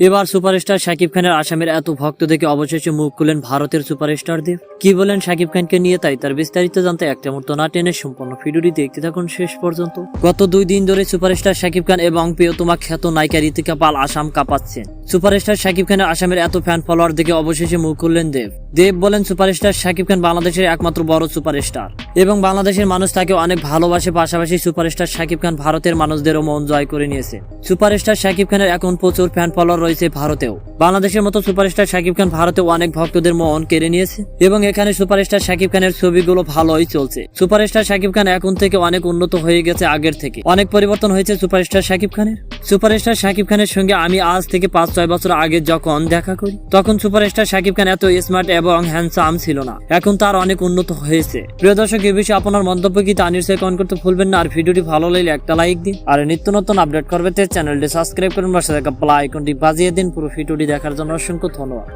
এবার সুপারস্টার শাকিব খানের আসামের এত ভক্ত দেখে অবশেষে মুখ খুলেন ভারতের সুপারস্টার দেব কি বলেন শাকিব খানকে নিয়ে তাই তার বিস্তারিত জানতে একটা মুহূর্ত না টেনে সম্পূর্ণ ভিডিওটি দেখতে থাকুন শেষ পর্যন্ত। গত দুই দিন ধরে সুপারস্টার শাকিব খান এবং প্রিয়তমা খ্যাত নায়িকা ঋতিকা পাল আসাম কাঁপাচ্ছেন। সুপারস্টার শাকিব খানের আসামের এত ফ্যান ফলোয়ার দেখে অবশেষে মুখ খুললেন দেব। দেব বলেন, সুপারস্টার শাকিব খান বাংলাদেশের একমাত্র বড় সুপারস্টার। এবং বাংলাদেশের মানুষ তাকে অনেক ভালোবাসে, পাশাপাশি সুপারস্টার শাকিব খান ভারতের মানুষদেরও মন জয় করে নিয়েছে। সুপারস্টার শাকিব খানের এখন প্রচুর ফ্যান ফলোয়ার রয়েছে ভারতেও। বাংলাদেশের মতো সুপারস্টার শাকিব খান ভারতেও অনেক ভক্তদের মন কেড়ে নিয়েছে এবং এখানে সুপারস্টার শাকিব খানের ছবিগুলো ভালোই চলছে। সুপারস্টার শাকিব খান এখন থেকে অনেক উন্নত হয়ে গেছে আগের থেকে। অনেক পরিবর্তন হয়েছে সুপারস্টার শাকিব খানের। সুপারস্টার শাকিব খানের সঙ্গে আমি আজ থেকে পাঁচ, ছয় বছর আগে যখন দেখা করি, তখন সুপারস্টার শাকিব খান এত স্মার্ট এবং হ্যান্ডসাম ছিল না। এখন তার অনেক উন্নত হয়েছে। প্রিয় দর্শক, এ বিষয়ে আপনার মন্তব্য কি তা নিশ্চয়ই কমেন্ট করতে ভুলবেন না। আর ভিডিওটি ভালো লাগলে একটা লাইক দিন। আর নিত্য নতুন আপডেট করবে চ্যানেলটি সাবস্ক্রাইব করুন। বাসা থেকে প্লাই আইকনটি বাজিয়ে দিন। পুরো ভিডিওটি দেখার জন্য অসংখ্য ধন্যবাদ।